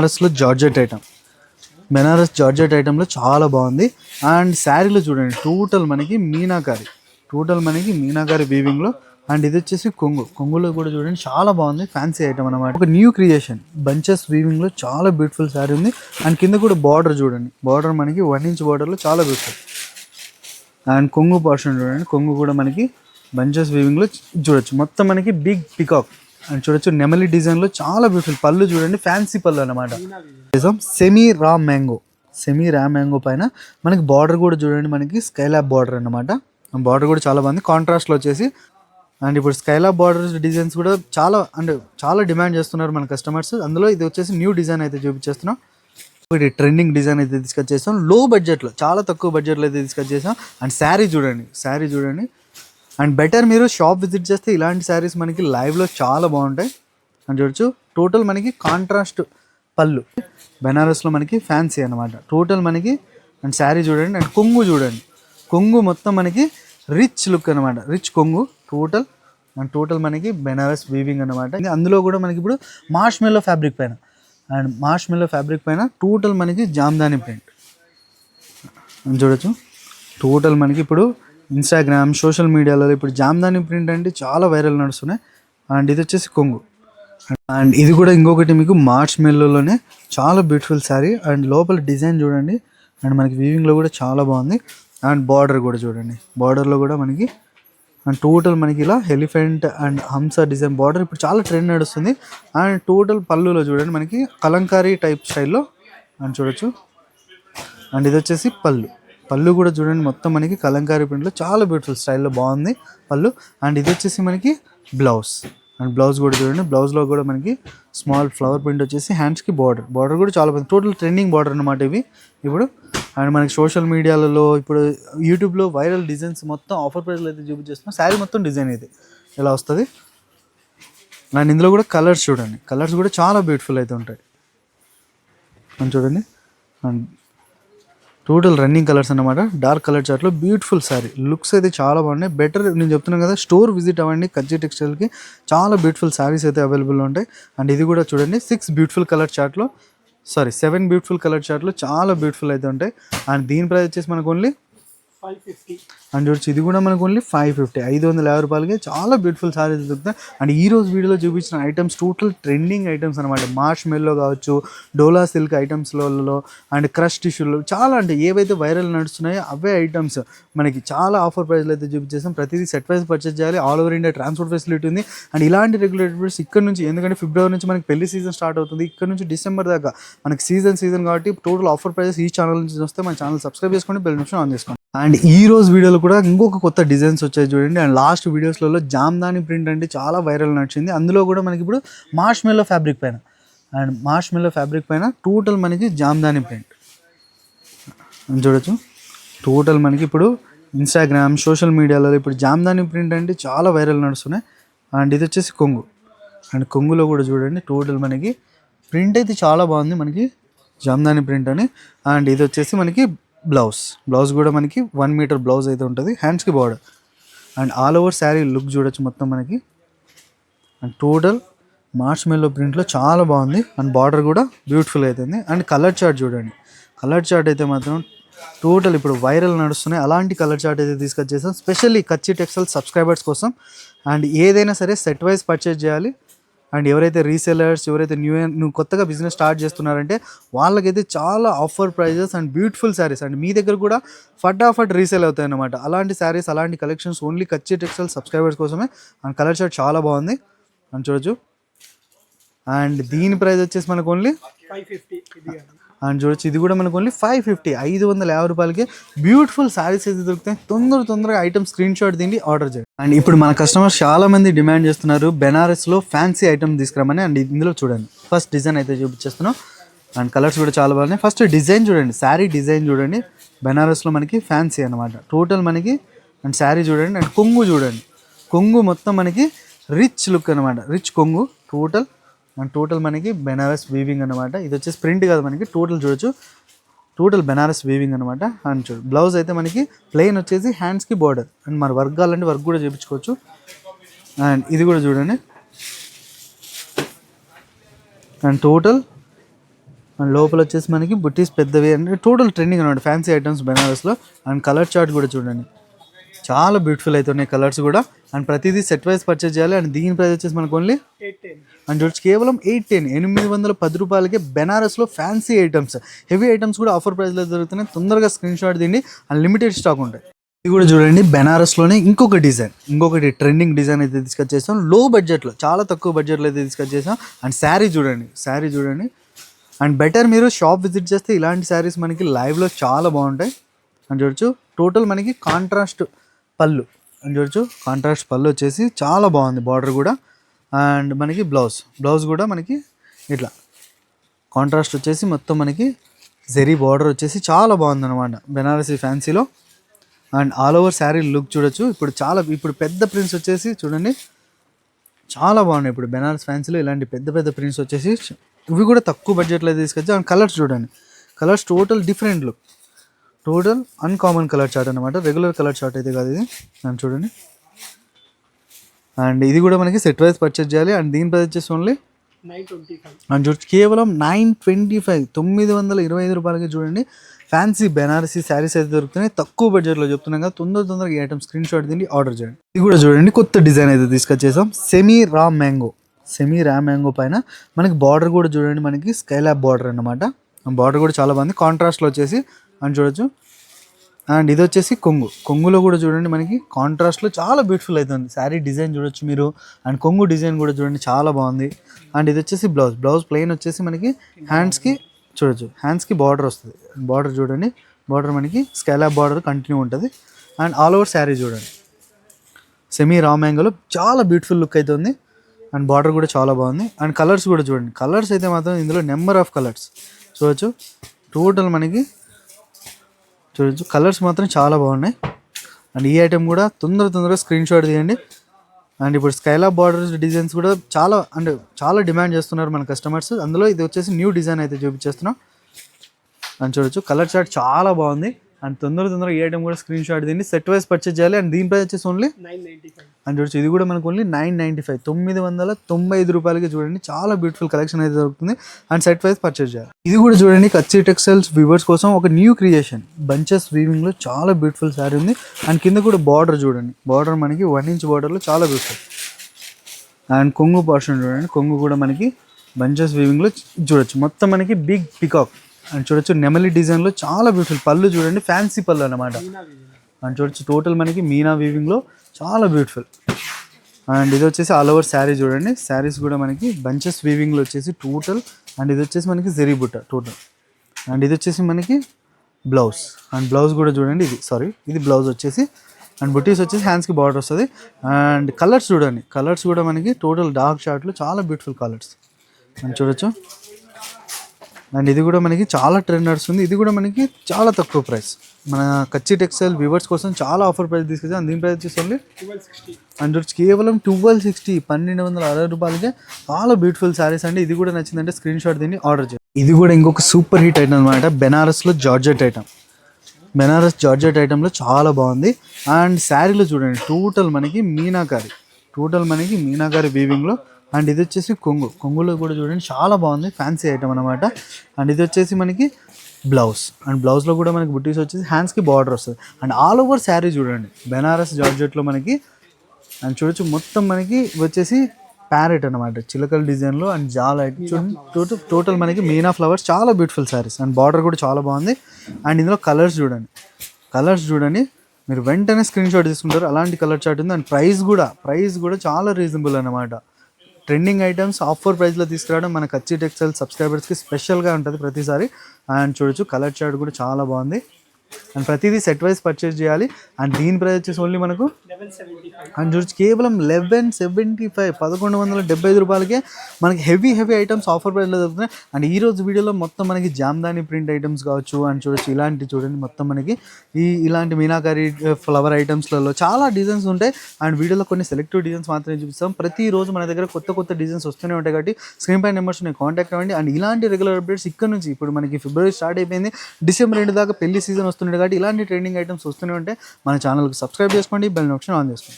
బెనారస్లో georgette item. Banaras georgette ఐటెంలో చాలా బాగుంది. అండ్ శారీలో చూడండి టోటల్ మనకి మీనాకారి. టోటల్ మనకి మీనాకారి వీవింగ్లో అండ్ ఇది వచ్చేసి కొంగు. కొంగులో కూడా చూడండి చాలా బాగుంది ఫ్యాన్సీ ఐటమ్ అనమాట ఒక న్యూ క్రియేషన్ బంచెస్ వీవింగ్లో చాలా బ్యూటిఫుల్ శారీ ఉంది. అండ్ కింద కూడా బార్డర్ చూడండి. బార్డర్ మనకి వన్ ఇంచ్ బార్డర్లో చాలా బ్యూటిఫుల్ అండ్ కొంగు పోర్షన్ చూడండి. కొంగు కూడా మనకి బంచెస్ వీవింగ్లో చూడొచ్చు. మొత్తం మనకి బిగ్ పికాక్ అండ్ చూడొచ్చు నెమలి డిజైన్లో చాలా బ్యూటిఫుల్ పళ్ళు చూడండి ఫ్యాన్సీ పళ్ళు అనమాట semi raw mango semi raw mango పైన మనకి బార్డర్ కూడా చూడండి మనకి స్కైలాబ్ బార్డర్ అనమాట బార్డర్ కూడా చాలా బాగుంది. కాంట్రాస్ట్లో వచ్చేసి అండ్ ఇప్పుడు స్కైలాబ్ బార్డర్ డిజైన్స్ కూడా చాలా అంటే చాలా డిమాండ్ చేస్తున్నారు మన కస్టమర్స్ అందులో ఇది వచ్చేసి న్యూ డిజైన్ అయితే చూపించేస్తున్నాం. ఒకటి ట్రెండింగ్ డిజైన్ అయితే తీసుకొచ్చేసాం లో బడ్జెట్లో చాలా తక్కువ బడ్జెట్లో అయితే తీసుకొచ్చేసాం అండ్ శారీ చూడండి శారీ చూడండి. అండ్ బెటర్ మీరు షాప్ విజిట్ చేస్తే ఇలాంటి శారీస్ మనకి లైవ్లో చాలా బాగుంటాయి. అని చూడొచ్చు టోటల్ మనకి కాంట్రాస్ట్ పళ్ళు. బెనారస్లో మనకి ఫ్యాన్సీ అనమాట టోటల్ మనకి అండ్ శారీ చూడండి అండ్ కొంగు చూడండి. కొంగు మొత్తం మనకి రిచ్ లుక్ అనమాట రిచ్ కొంగు టోటల్. అండ్ టోటల్ మనకి బెనారస్ వీవింగ్ అనమాట అందులో కూడా మనకి ఇప్పుడు మార్ష్ మెల్లో ఫ్యాబ్రిక్ పైన. అండ్ మార్ష్ మెల్లో ఫ్యాబ్రిక్ పైన టోటల్ మనకి జామ్దాని ప్రింట్ చూడొచ్చు టోటల్ మనకి ఇప్పుడు ఇన్స్టాగ్రామ్ సోషల్ మీడియాలో ఇప్పుడు జామ్దాని ప్రింట్ అంటే చాలా వైరల్ నడుస్తున్నాయి. అండ్ ఇది వచ్చేసి కొంగు. అండ్ ఇది కూడా ఇంకొకటి మీకు మార్చ్ మెల్లోనే చాలా బ్యూటిఫుల్ శారీ అండ్ లోపల డిజైన్ చూడండి. అండ్ మనకి వీవింగ్లో కూడా చాలా బాగుంది. అండ్ బార్డర్ కూడా చూడండి. బార్డర్లో కూడా మనకి అండ్ టోటల్ మనకి ఇలా ఎలిఫెంట్ అండ్ హంస డిజైన్ బార్డర్ ఇప్పుడు చాలా ట్రెండ్ నడుస్తుంది. అండ్ టోటల్ పళ్ళులో చూడండి. మనకి కలంకారీ టైప్ స్టైల్లో అండ్ చూడొచ్చు. అండ్ ఇది వచ్చేసి పళ్ళు. పళ్ళు కూడా చూడండి మొత్తం మనకి కలంకారీ ప్రింట్లో చాలా బ్యూటిఫుల్ స్టైల్లో బాగుంది పళ్ళు. అండ్ ఇది వచ్చేసి మనకి బ్లౌజ్ అండ్ బ్లౌజ్ కూడా చూడండి బ్లౌజ్లో కూడా మనకి స్మాల్ ఫ్లవర్ ప్రింట్ వచ్చేసి హ్యాండ్స్కి బార్డర్ బార్డర్ కూడా చాలా బాగుంది టోటల్ ట్రెండింగ్ బార్డర్ అనమాట ఇవి. ఇప్పుడు అండ్ మనకి సోషల్ మీడియాలలో ఇప్పుడు యూట్యూబ్లో వైరల్ డిజైన్స్ మొత్తం ఆఫర్ ప్రైస్లో అయితే చూపించేస్తున్నాం. శారీ మొత్తం డిజైన్ ఇది. ఇలా వస్తుంది? అండ్ ఇందులో కూడా కలర్స్ చూడండి. కలర్స్ కూడా చాలా బ్యూటిఫుల్ అయితే ఉంటాయి. అని చూడండి. అండ్ టోటల్ రన్నింగ్ కలర్స్ అన్నమాట. డార్క్ కలర్ చార్ట్లో బ్యూటిఫుల్ శారీ లుక్స్ అయితే చాలా బాగున్నాయి. బెటర్ నేను చెప్తున్నాను కదా స్టోర్ విజిట్ అవ్వండి. కజ్జీ టెక్స్టైల్కి చాలా బ్యూటిఫుల్ శారీస్ అయితే అవైలబుల్ ఉంటాయి. అండ్ ఇది కూడా చూడండి సిక్స్ బ్యూటిఫుల్ కలర్ చార్ట్లో సారీ సెవెన్ బ్యూటిఫుల్ కలర్ చార్ట్లో చాలా బ్యూటిఫుల్ అయితే ఉంటాయి. అండ్ దీని ప్రైస్ వచ్చేసి మనకు ఓన్లీ అండ్ చూడొచ్చు ఇది కూడా మనకు ఓన్లీ ఫైవ్ ఫిఫ్టీ. ఐదు వందల యాభై రూపాయలకి చాలా బ్యూటిఫుల్ సారీస్ దొరుకుతాయి. అండ్ ఈ రోజు వీడియోలో చూపించిన ఐటమ్స్ టోటల్ ట్రెండింగ్ ఐటమ్స్ అనమాట మార్ష్ మెల్లో కావచ్చు డోలా సిల్క్ ఐటమ్స్లలో అండ్ క్రష్ టిష్యూలో చాలా అంటే ఏవైతే వైరల్ నడుస్తున్నాయో అవే ఐటమ్స్ మనకి చాలా ఆఫర్ ప్రైస్లో అయితే చూపించేసాం. ప్రతిదీ సెట్ వైజ్ పర్చేస్ చేయాలి. All over India transport facility ఉంది. అండ్ ఇలాంటి రెగ్యులేటర్స్ ఇక్కడ నుంచి ఎందుకంటే ఫిబ్రవరి నుంచి మనకి పెళ్ళి సీజన్ స్టార్ట్ అవుతుంది. ఇక్కడ నుంచి డిసెంబర్ దాకా మనకి సీజన్ సీజన్ కాబట్టి టోటల్ ఆఫర్ ప్రైజెస్ ఈ ఛానల్ నుంచి వస్తే మన ఛానల్ సబ్స్క్రైబ్ చేసుకోండి బెల్ నిమిషం ఆన్ చేసుకోండి. అండ్ ఈ రోజు వీడియోలో కూడా ఇంకొక కొత్త డిజైన్స్ వచ్చాయి చూడండి. అండ్ లాస్ట్ వీడియోస్లలో జామ్దాని ప్రింట్ అంటే చాలా వైరల్ నడిచింది. అందులో కూడా మనకి ఇప్పుడు మార్ష్ మెల్లో ఫ్యాబ్రిక్ పైన. అండ్ మార్ష్ మెల్లో ఫ్యాబ్రిక్ పైన టోటల్ మనకి జామ్దాని ప్రింట్. చూడొచ్చు. టోటల్ మనకి ఇప్పుడు ఇన్స్టాగ్రామ్ సోషల్ మీడియాలో ఇప్పుడు జామ్దాని ప్రింట్ అంటే చాలా వైరల్ నడుస్తున్నాయి. అండ్ ఇది వచ్చేసి కొంగు. అండ్ కొంగులో కూడా చూడండి టోటల్ మనకి ప్రింట్ అయితే చాలా బాగుంది. మనకి జామ్దాని ప్రింట్ అని. అండ్ ఇది వచ్చేసి మనకి బ్లౌజ్. బ్లౌజ్ కూడా మనకి వన్ మీటర్ బ్లౌజ్ అయితే ఉంటుంది. హ్యాండ్స్కి border and all over sari look చూడొచ్చు మొత్తం మనకి. అండ్ టోటల్ మార్చ్ మెల్లో ప్రింట్లో చాలా బాగుంది. అండ్ బార్డర్ కూడా బ్యూటిఫుల్ అవుతుంది అండ్ కలర్ చార్ట్ చూడండి. కలర్ చార్ట్ అయితే మాత్రం టోటల్ ఇప్పుడు వైరల్ నడుస్తున్నాయి. అలాంటి కలర్ చార్ట్ అయితే తీసుకొచ్చేసాం. స్పెషల్లీ కచ్చి టెక్స్టైల్ సబ్స్క్రైబర్స్ కోసం. అండ్ ఏదైనా సరే సెట్ వైజ్ పర్చేజ్ చేయాలి. అండ్ ఎవరైతే రీసెలర్స్ ఎవరైతే న్యూ నువ్వు కొత్తగా బిజినెస్ స్టార్ట్ చేస్తున్నారంటే వాళ్ళకైతే చాలా offer prices and beautiful saris and మీ దగ్గర కూడా ఫటాఫట్ రీసేల్ అవుతాయి అనమాట అలాంటి శారీస్ అలాంటి collections only Kachchi textile subscribers కోసమే. అండ్ కలర్ షర్ట్ చాలా బాగుంది. అని చూడొచ్చు. అండ్ దీని ప్రైస్ వచ్చేసి మనకు ఓన్లీ అండ్ చూడొచ్చు. ఇది కూడా మనకు ఓన్లీ ఫైవ్ ఫిఫ్టీ ఐదు వందల యాభై రూపాయలకి బ్యూటిఫుల్ శారీస్ అయితే దొరుకుతాయి. తొందర తొందరగా ఐటమ్ స్క్రీన్ షాట్ తిండి ఆర్డర్ చేయండి. అండ్ ఇప్పుడు మన కస్టమర్స్ చాలా మంది డిమాండ్ చేస్తున్నారు బెనారస్లో ఫ్యాన్సీ ఐటమ్ తీసుకురామని. అండ్ ఇందులో చూడండి. ఫస్ట్ డిజైన్ అయితే చూపించేస్తున్నాం. అండ్ కలర్స్ కూడా చాలా బాగున్నాయి. ఫస్ట్ డిజైన్ చూడండి. శారీ డిజైన్ చూడండి. బెనారస్లో మనకి ఫ్యాన్సీ అనమాట టోటల్ మనకి అండ్ శారీ చూడండి. అండ్ కొంగు చూడండి. కొంగు మొత్తం మనకి రిచ్ లుక్ అనమాట రిచ్ కొంగు టోటల్ అండ్ టోటల్ మనకి బెనారస్ వీవింగ్ అనమాట ఇది వచ్చేసి ప్రింట్ కాదు మనకి టోటల్ చూడొచ్చు. టోటల్ బెనారస్ వీవింగ్ అనమాట అండ్ చూడు బ్లౌజ్ అయితే మనకి ప్లెయిన్ వచ్చేసి హ్యాండ్స్కి బార్డర్ అండ్ మన వర్క్ కావాలంటే వర్క్ కూడా చేయించుకోవచ్చు. అండ్ ఇది కూడా చూడండి. అండ్ టోటల్ అండ్ లోపల వచ్చేసి మనకి బుట్టీస్ పెద్దవి. అంటే టోటల్ ట్రెండింగ్ అనమాట ఫ్యాన్సీ ఐటమ్స్ బెనారస్లో. అండ్ కలర్ చార్ట్ కూడా చూడండి. చాలా బ్యూటిఫుల్ అవుతున్నాయి కలర్స్ కూడా. అండ్ ప్రతిదీ సెట్ వైజ్ పర్చేస్ చేయాలి. అండ్ దీని ప్రైస్ వచ్చేసి మనకు ఓన్లీ అండ్ చూడొచ్చు కేవలం ఎయిట్ టెన్ ఎనిమిది వందల పది రూపాయలకి బెనారస్లో ఫ్యాన్సీ ఐటమ్స్ హెవీ ఐటమ్స్ కూడా ఆఫర్ ప్రైస్లో దొరుకుతున్నాయి. తొందరగా స్క్రీన్ షాట్ దీన్ని అండ్ లిమిటెడ్ స్టాక్ ఉంటాయి. ఇది కూడా చూడండి బెనారస్లోనే ఇంకొక డిజైన్ ఇంకొకటి ట్రెండింగ్ డిజైన్ అయితే తీసుకొచ్చేసాం లో బడ్జెట్లో చాలా తక్కువ బడ్జెట్లో అయితే తీసుకొచ్చేసాం అండ్ శారీ చూడండి శారీ చూడండి. అండ్ బెటర్ మీరు షాప్ విజిట్ చేస్తే ఇలాంటి శారీస్ మనకి లైవ్లో చాలా బాగుంటాయి. అని చూడొచ్చు. టోటల్ మనకి కాంట్రాస్ట్ పళ్ళు. చూడొచ్చు? కాంట్రాస్ట్ పళ్ళు వచ్చేసి చాలా బాగుంది బార్డర్ కూడా. అండ్ మనకి బ్లౌజ్ బ్లౌజ్ కూడా మనకి ఇట్లా. కాంట్రాస్ట్ వచ్చేసి మొత్తం మనకి జెరీ బార్డర్ వచ్చేసి చాలా బాగుంది అనమాట Banarasi ఫ్యాన్సీలో and all over sari look చూడొచ్చు. ఇప్పుడు చాలా ఇప్పుడు పెద్ద ప్రింట్స్ వచ్చేసి చూడండి. చాలా బాగున్నాయి ఇప్పుడు బెనారస్ ఫ్యాన్సీలో ఇలాంటి పెద్ద పెద్ద ప్రింట్స్ వచ్చేసి ఇవి కూడా తక్కువ బడ్జెట్లో తీసుకొచ్చి అండ్ కలర్స్ చూడండి. Colours total different look total uncommon colour chart అనమాట రెగ్యులర్ కలర్ చార్ట్ అయితే కాదు ఇది. అండ్ చూడండి. అండ్ ఇది కూడా మనకి సెట్ వైజ్ పర్చేస్ చేయాలి. అండ్ దీని ప్రైస్ వచ్చేసి ఓన్లీ అండ్ చూడొచ్చు. కేవలం నైన్ ట్వంటీ ఫైవ్. తొమ్మిది వందల ఇరవై ఐదు రూపాయలకి చూడండి. ఫ్యాన్సీ బెనారసీ శారీస్ అయితే దొరుకుతున్నాయి. తక్కువ బడ్జెట్లో చెప్తున్నాం కదా. తొందర తొందరగా ఈ ఐటమ్ స్క్రీన్ షాట్ తిండి ఆర్డర్ చేయండి. ఇది కూడా చూడండి. కొత్త డిజైన్ అయితే తీసుకొచ్చేసాం. Semi raw mango semi raw mango పైన మనకి బార్డర్ కూడా చూడండి. మనకి స్కైలాబ్ బార్డర్ అనమాట బార్డర్ కూడా చాలా బాగుంది కాంట్రాస్ట్లో వచ్చేసి అని చూడొచ్చు. అండ్ ఇది వచ్చేసి కొంగు. కొంగులో కూడా చూడండి మనకి కాంట్రాస్ట్లో చాలా బ్యూటిఫుల్ అవుతుంది శారీ డిజైన్ చూడొచ్చు మీరు. అండ్ కొంగు డిజైన్ కూడా చూడండి చాలా బాగుంది. అండ్ ఇది వచ్చేసి బ్లౌజ్ బ్లౌజ్ ప్లెయిన్ వచ్చేసి మనకి హ్యాండ్స్కి చూడొచ్చు. హ్యాండ్స్కి బార్డర్ వస్తుంది. బార్డర్ చూడండి. బార్డర్ మనకి స్కైలాబ్ బార్డర్ కంటిన్యూ ఉంటుంది. అండ్ ఆల్ ఓవర్ శారీ చూడండి. సెమీ రా మ్యాంగోలో చాలా బ్యూటిఫుల్ లుక్ అవుతుంది అండ్ బార్డర్ కూడా చాలా బాగుంది. అండ్ కలర్స్ కూడా చూడండి. కలర్స్ అయితే మాత్రం ఇందులో నెంబర్ ఆఫ్ కలర్స్ చూడొచ్చు. టోటల్ మనకి చూడొచ్చు. కలర్స్ మాత్రం చాలా బాగున్నాయి. అండ్ ఈ ఐటెం కూడా తొందర తొందరగా స్క్రీన్ షాట్ తీయండి. అండ్ ఇప్పుడు స్కైలాబ్ బార్డర్స్ డిజైన్స్ కూడా చాలా అంటే చాలా డిమాండ్ చేస్తున్నారు మన కస్టమర్స్. అందులో ఇది వచ్చేసి న్యూ డిజైన్ అయితే చూపించేస్తున్నాం. అని చూడొచ్చు కలర్ చార్ట్ చాలా బాగుంది. అండ్ తొందర తొందరగా ఏ ఐటమ్ కూడా స్క్రీన్ షాట్ దీన్ని సెట్ వైజ్ పర్చేజ్ చేయాలి. అండ్ దీని ప్రైస్ వచ్చేసి ఓన్లీ అని చూడొచ్చు ఇది కూడా మనకు ఓన్లీ నైన్ నైంటీ ఫైవ్. తొమ్మిది వందల తొంభై ఐదు రూపాయలకి చూడండి. చాలా బ్యూటిఫుల్ కలెక్షన్ అయితే దొరుకుతుంది. అండ్ సెట్ వైజ్ పర్చేజ్ చేయాలి. ఇది కూడా చూడండి కచ్చి టెక్స్టైల్స్ వ్యూవర్స్ కోసం ఒక న్యూ క్రియేషన్ బంచెస్ వీవింగ్లో చాలా బ్యూటిఫుల్ శారీ ఉంది. అండ్ కింద కూడా బార్డర్ చూడండి. బార్డర్ మనకి వన్ ఇంచ్ బార్డర్లో చాలా బ్యూటిఫుల్ అండ్ కొంగు పోర్షన్ చూడండి. కొంగు కూడా మనకి బంచెస్ వీవింగ్లో చూడొచ్చు. మొత్తం మనకి బిగ్ పికాక్ అండ్ చూడొచ్చు నెమలి డిజైన్లో చాలా బ్యూటిఫుల్ పళ్ళు చూడండి ఫ్యాన్సీ పళ్ళు అనమాట అండ్ చూడొచ్చు టోటల్ మనకి మీనా వీవింగ్లో చాలా బ్యూటిఫుల్ అండ్ ఇది వచ్చేసి ఆల్ ఓవర్ శారీ చూడండి శారీస్ కూడా మనకి బంచెస్ వీవింగ్లో వచ్చేసి టోటల్ అండ్ ఇది వచ్చేసి మనకి జెరీ బుట్ట టోటల్ అండ్ ఇది వచ్చేసి మనకి బ్లౌజ్ అండ్ బ్లౌజ్ కూడా చూడండి ఇది సారీ ఇది బ్లౌజ్ వచ్చేసి. అండ్ బుటీస్ వచ్చేసి హ్యాండ్స్కి బార్డర్ వస్తుంది. అండ్ కలర్స్ చూడండి కలర్స్ కూడా మనకి టోటల్ డార్క్ షార్ట్లో చాలా బ్యూటిఫుల్ కలర్స్ అండ్ చూడొచ్చు అండ్ ఇది కూడా మనకి చాలా ట్రెండ్ నడుస్తుంది ఇది కూడా మనకి చాలా తక్కువ ప్రైస్ మన కచ్చి టెక్స్టైల్ వ్యూవర్స్ కోసం చాలా ఆఫర్ ప్రైస్ తీసుకొచ్చాం. దీని ప్రైస్ వచ్చేసి అండ్ కేవలం ట్వెల్వ్ సిక్స్టీ పన్నెండు వందల అరవై రూపాయలకే చాలా బ్యూటిఫుల్ శారీస్ అండి. ఇది కూడా నచ్చిందంటే స్క్రీన్ షాట్ దీన్ని ఆర్డర్ చేయండి. ఇది కూడా ఇంకొక సూపర్ హిట్ ఐటమ్ అనమాట బెనారస్లో జార్జెట్ ఐటమ్ బెనారస్ జార్జెట్ ఐటెంలో చాలా బాగుంది. అండ్ శారీలో చూడండి టోటల్ మనకి మీనాకారి. టోటల్ మనకి మీనాకారి వీవింగ్లో అండ్ ఇది వచ్చేసి కొంగు. కొంగులో కూడా చూడండి చాలా బాగుంది. ఫ్యాన్సీ ఐటమ్ అనమాట అండ్ ఇది వచ్చేసి మనకి బ్లౌజ్. అండ్ బ్లౌజ్లో కూడా మనకి బుట్టీస్ వచ్చేసి హ్యాండ్స్కి బార్డర్ వస్తుంది. అండ్ ఆల్ ఓవర్ శారీ చూడండి. బెనారస్ జార్జెట్లో మనకి అండ్ చూడొచ్చు మొత్తం మనకి వచ్చేసి ప్యారెట్ అనమాట చిలకల డిజైన్లో అండ్ చాలా చూడండి టోటల్ టోటల్ మనకి మీనా ఫ్లవర్స్ చాలా బ్యూటిఫుల్ శారీస్ అండ్ బార్డర్ కూడా చాలా బాగుంది. అండ్ ఇందులో కలర్స్ చూడండి. కలర్స్ చూడండి. మీరు వెంటనే స్క్రీన్ షాట్ తీసుకుంటారు. అలాంటి కలర్ చార్ట్ ఉంది. అండ్ ప్రైస్ కూడా ప్రైస్ కూడా చాలా రీజనబుల్ అనమాట ట్రెండింగ్ ఐటమ్స్ ఆఫర్ ప్రైస్లో తీసుకురావడం మన కచ్చి టెక్స్టైల్ సబ్స్క్రైబర్స్కి స్పెషల్గా ఉంటుంది ప్రతిసారి. అండ్ చూడొచ్చు కలర్ చార్ట్ కూడా చాలా బాగుంది. అండ్ ప్రతిదీ సెట్ వైజ్ పర్చేస్ చేయాలి. అండ్ దీని ప్రైస్ వచ్చేసి ఓన్లీ మనకు అండ్ చూడొచ్చు కేవలం లెవెన్ సెవెంటీ ఫైవ్ పదకొండు వందల డెబ్బై ఐదు రూపాయలకే మనకి హెవీ హెవీ ఐటమ్స్ ఆఫర్ ప్రైస్లో దొరుకుతున్నాయి. అండ్ ఈ రోజు వీడియోలో మొత్తం మనకి జామ్దాని ప్రింట్ ఐటమ్స్ కావచ్చు అండ్ చూడొచ్చు ఇలాంటి చూడండి మొత్తం మనకి ఈ ఇలాంటి మీనాకారి uh, ఫ్లవర్ ఐటమ్స్లలో చాలా డిజైన్స్ ఉంటాయి. అండ్ వీడియోలో కొన్ని సెలెక్టివ్ డిజైన్స్ మాత్రమే చూపిస్తాం. ప్రతిరోజు మన దగ్గర కొత్త కొత్త డిజైన్స్ వస్తూనే ఉంటాయి కాబట్టి స్క్రీన్ పై నెంబర్స్ కాంటాక్ట్ అవ్వండి. అండ్ ఇలాంటి రెగ్యులర్ అప్డేట్స్ ఇక్కడ నుంచి ఇప్పుడు మనకి ఫిబ్రవరి స్టార్ట్ అయిపోయింది. డిసెంబర్ రెండు దాకా పెళ్ళి సీజన్ వస్తుండే కాబట్టి ఇలాంటి ట్రెండింగ్ ఐటమ్స్ వస్తూనే ఉంటాయి మన ఛానల్కి సబ్స్క్రైబ్ చేసుకోండి బెల్ నోటిఫికేషన్ ఆన్ చేసుకోండి.